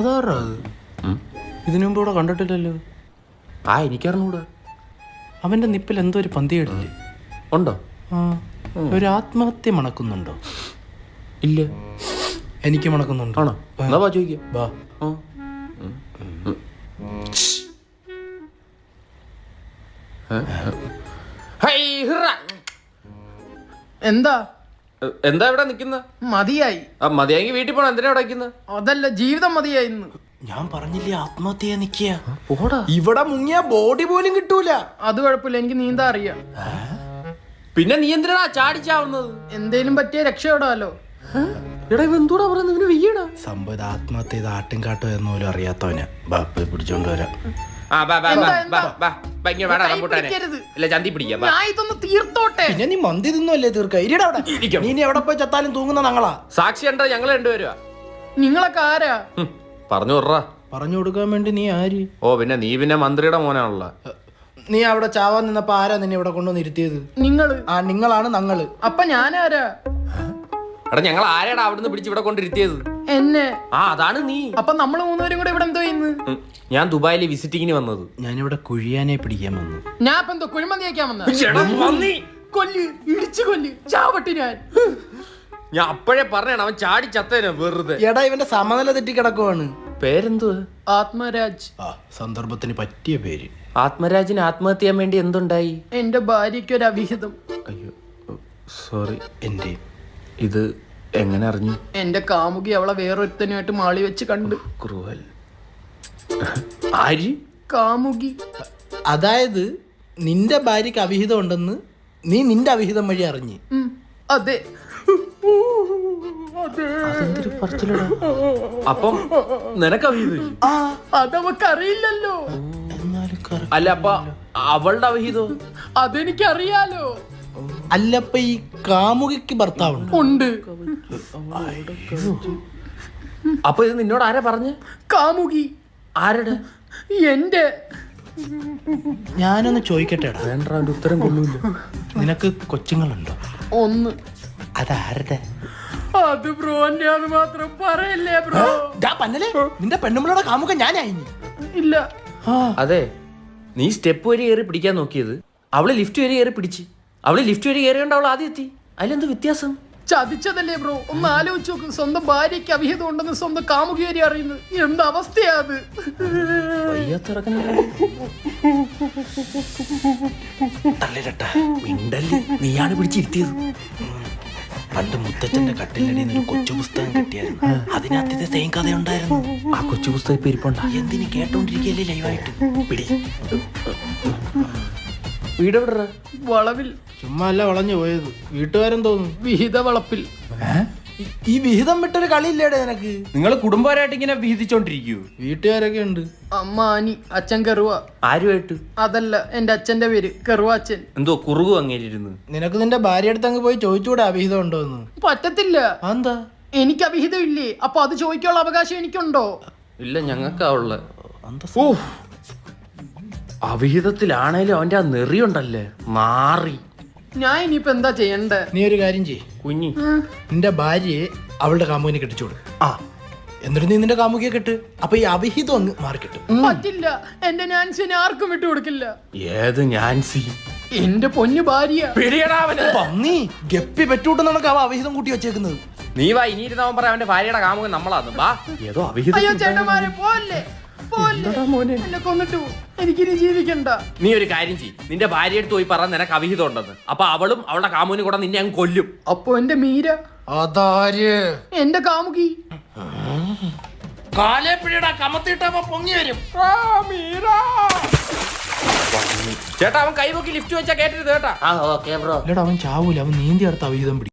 അതാറാ അത്? ഇതിനു മുമ്പ് ഇവിടെ കണ്ടിട്ടില്ലല്ലോ. ആ എനിക്കറിഞ്ഞൂടാ. അവന്റെ നിപ്പിൽ എന്തോ ഒരു പന്തിയിടില്ലേ ഉണ്ടോ? ആ ഒരു ആത്മഹത്യ മണക്കുന്നുണ്ടോ? ഇല്ല. എനിക്ക് മണക്കുന്നുണ്ടോ? ആണോ? എന്നാ വാ ചോദിക്കാം. വാ. ആ. ഹൈ, ഹിറ. എന്താ? എന്താ ഇവിടെ നിക്കുന്ന മതിയായി. ആ മതിയായി വീട്ടിൽ പോണം. എന്തിനാ ഇവിടെ നിൽക്കുന്നത് അതല്ല ജീവിതം മതിയായി ഇന്ന്. ഞാൻ പറഞ്ഞില്ലേ ആത്മഹത്യ നിക്കുക പോടാ. ഇവിടെ മുങ്ങിയ ബോഡി പോലും കിട്ടൂല. അത് കുഴപ്പമില്ല എനിക്ക് നീന്താ അറിയാം. പിന്നെ നീ എന്തിനാ ചാടിച്ചാവുന്നത്? എന്തേലും പറ്റിയ രക്ഷപ്പെടാലോ. എടാ ഇവ എന്തൂടാ പറയുന്നത് ഇവന് വെയ്യടാ സംഭവം ഇത് ആത്മഹത്യ ചെയ്ത് ആട്ടും കാട്ടും എന്ന് പോലും അറിയാത്തവനാ. ബാപ്പ പിടിച്ചോണ്ട് വരാം. ആ ബാ ബാ എന്താ, ബാ എന്താ? ബാ ബാ ഇങ്ങനെ വേടാ കൈ റംബൂട്ടാനെ പിടിക്കരുത്. ഇല്ല ചന്തി പിടിക്കാം ബാ. ഞാൻ ഇതൊന്ന് തീർത്തോട്ടെ. പിന്നെ നീ മന്തി തിന്നുമല്ലേ തീർക്ക? ഇരിടാ അവിടെ. ഇരിക്കാം. നീ ഇനി എവിടെ പോയി ചത്താലും തൂങ്ങുന്ന ഞങ്ങളാ സാക്ഷി ഉണ്ടോ? ഞങ്ങൾ രണ്ടുപേരുവാ. നിങ്ങളൊക്കെ ആരാ? ഹും, പറഞ്ഞു വിട്രാ പറഞ്ഞു കൊടുക്കാൻ വേണ്ടി നീ ആര്? ഓ പിന്നെ നീ പിന്നെ മന്ത്രിയുടെ മോനാണല്ലോ. നീ അവിടെ ചാവാൻ നിന്നപ്പോ ആരാ നിന്നെ ഇവിടെ കൊണ്ടുവന്ന് ഇരുത്തിയത്? നിങ്ങൾ. ആ നിങ്ങളാണ് ഞങ്ങൾ അപ്പൊ ഞാനാരാ? എടാ ഞങ്ങൾ ആരെടാ അവിടുന്ന് പിടിച്ച് ഇവിടെ കൊണ്ടിരുത്തിയത് എന്നെ. ആ അതാണ് നീ. അപ്പൊ നമ്മൾ മൂന്നുപേരും കൂടെ ഇവിടെ എന്തോ ചെയ്യുന്നു? ഉം, ഞാൻ ദുബായിലെ വിസിറ്റിങ്ങിന് വന്നത്. ഇവിടെ കുഴിയാനെ പിടിക്കാൻ വന്നു. ഞാൻ ഇപ്പൊ എന്തോ കുഴിമന്തിയാക്കാൻ വന്ന. കൊല്ല് ഇടിച്ചു കൊല്ല് ചാവട്ടി ഞാൻ. ഞാൻ അപ്പോഴേ പറഞ്ഞാണ് അവൻ ചാടി ചത്തേനെ വെറുതെ. എടാ ഇവന്റെ സമനില തെറ്റി കിടക്കുവാണ്. പേരെന്തുവാ? ആത്മരാജ്. ആ സന്ദർഭത്തിന് പറ്റിയ പേര്. ആത്മരാജിന് ആത്മഹത്യ ചെയ്യാൻ വേണ്ടി എന്തുണ്ടായി? എന്റെ ഭാര്യയ്ക്ക് ഒരു അവിഹിതം അയ്യോ സോറി എന്റെ ഇത് എങ്ങനെ അറിഞ്ഞു? എന്റെ കാമുകി അവളെ വേറൊരുത്തനുമായിട്ട് മാളി വെച്ച് കണ്ടു. ക്രൂവൽ. ആര്? കാമുകി. അതായത് നിന്റെ ഭാര്യക്ക് അവിഹിതം ഉണ്ടെന്ന് നീ നിന്റെ അവിഹിതം വഴി അറിഞ്ഞു. അതെ. അതെ. അപ്പം നിനക്ക് അവിഹിതം. അല്ല അപ്പൊ അവളുടെ അവിഹിതോ? അതെനിക്കറിയാലോ. അല്ലപ്പ ഈ കാമുകിക്ക് ഭർത്താവുണ്ട്. ഉണ്ട്. അപ്പൊ ഇത് നിന്നോട് ആരാ പറഞ്ഞ? കാമുകി. ആരുടെ? എന്റെ. ഞാനൊന്ന് ചോദിക്കട്ടെടാ വേണ്ട അവന്റെ ഉത്തരം കൊള്ളൂല്ല നിനക്ക് കൊച്ചുങ്ങളുണ്ടോ? ഒന്ന്. അതാരുടെ? അത് ബ്രോ അത് മാത്രം പറയല്ലേ ബ്രോ. ഡാ പന്നലെ നിന്റെ പെണ്ണുമ്പളോടെ കാമുക ഞാനായി ഇല്ല. അതെ നീ സ്റ്റെപ്പ് വരെ ഏറി പിടിക്കാൻ നോക്കിയത്. അവൾ ലിഫ്റ്റ് വരെ ഏറി പിടിച്ച്. അവൾ ലിഫ്റ്റ് വഴി കയറിയോണ്ട് അവൾ ആദ്യം എത്തി. അതിലെന്ത് വ്യത്യാസം? ചതിച്ചതല്ലേ ബ്രോ ഒന്ന് ആലോചിച്ച് നോക്ക്. സ്വന്തം ഭാര്യയ്ക്ക് അവിഹിതം ഉണ്ടെന്ന് സ്വന്തം കാമുകേരി അറിയുന്നത് എന്ത് അവസ്ഥയാ അത് തള്ളിരട്ട മിണ്ടല്ലേ? നീയാണ് പിടിച്ചിരുത്തിയത്. പണ്ട് മുത്തച്ഛന്റെ കട്ടിലടിയിൽ നിന്ന് ഒരു കൊച്ചു പുസ്തകം കിട്ടിയായിരുന്നു. അതിനകത്ത് സെയിം കഥ ഉണ്ടായിരുന്നു ആ കൊച്ചു പുസ്തകം ഇപ്പൊ എന്തിനു എന്തിന് കേട്ടോണ്ടിരിക്കല്ലേ ലൈവായിട്ട് പിടി. വീട് വളവിൽ. ചുമ്മാ അല്ല വളഞ്ഞു പോയത്. വീട്ടുകാരൻ തോന്നുന്നു വിഹിത വളപ്പിൽ ഈ- വിഹിതം വിട്ടൊരു കളിയില്ലേടെ നിനക്ക്? നിങ്ങൾ കുടുംബപരമായിട്ട് ഇങ്ങനെ വിഹിതിച്ചോണ്ടിരിക്കൂ. വീട്ടുകാരൊക്കെ ഉണ്ട്. അമ്മ ആനി അച്ഛൻ കെറുവ. ആരുമായിട്ട്? അതല്ല എന്റെ അച്ഛന്റെ പേര് കെറുവാച്ചൻ. എന്തോ കുറുകു അങ്ങേരിരുന്നു. നിനക്ക് നിന്റെ ഭാര്യ അടുത്ത് അങ്ങ് പോയി ചോദിച്ചൂടെ അവിഹിതം ഉണ്ടോ എന്ന്. പറ്റത്തില്ല. എന്താ എനിക്ക് അവിഹിതം ഇല്ലേ? അപ്പൊ അത് ചോദിക്കാനുള്ള അവകാശം എനിക്കുണ്ടോ? ഇല്ല ഞങ്ങൾക്കാ ഉള്ള. ഓ അവിഹിതത്തിലാണേലും അവന്റെ ആ നെറിയുണ്ടല്ലേ? മാറി. ഞാൻ ഇനിയിപ്പോ എന്താ ചെയ്യണ്ടേ? നീ ഒരു കാര്യം ചെയ്യ്. കുഞ്ഞി. നിന്റെ ഭാര്യയെ അവളുടെ കാമുകിനെ കെട്ടിച്ചോട് ആ. എന്നിട്ട് നീ നിന്റെ കാമുകിയെ കെട്ട്. അപ്പൊ ഈ അവിഹിതം അങ്ങ് മാറിക്കിട്ടും പറ്റില്ല. എന്റെ നാൻസിനെ ആർക്കും വിട്ടു കൊടുക്കില്ല. ഏത് ഞാൻസി എന്റെ പൊന്നു ഭാര്യ. പിടിയടാവന് പന്നി ഗപ്പി പെറ്റൂട്ട് നടക്ക് അവ അവിഹിതം കൂട്ടി വെച്ചേക്കുന്നത്. നീ വാ ഇനി ഇരുന്നവൻ പറയാം അവന്റെ ഭാര്യയുടെ കാമുകൻ നമ്മളാന്ന്. വാ. ഏതോ അവിഹിതം അയ്യോ ചേട്ടന്മാരെ പോലെ. എന്നെ കൊന്നിട്ടു. പോ. എനിക്കിനി ജീവിക്കണ്ട. നീ ഒരു കാര്യം ചെയ്യ്. നിന്റെ ഭാര്യ അടുത്ത് പോയി പറ നിനക്ക് അവിഹിതം ഉണ്ടെന്ന് അപ്പൊ അവളും അവളുടെ കാമുവിനും കൂടെ നിന്നെ അങ്ങ് കൊല്ലും. അപ്പൊ എന്റെ മീര? അതാര്? എന്റെ കാമുകി? കാലേപ്പിഴയുടെ കമത്തിട്ടപ്പോ പൊങ്ങി വരും. ചേട്ടാ അവൻ കൈപൊക്കി ലിഫ്റ്റ് വെച്ചാ കേട്ടരുത് കേട്ടാ. ഇല്ലടാ അവൻ ചാവൂല. അവൻ നീന്തി അടുത്ത അവിഹിതം പിടി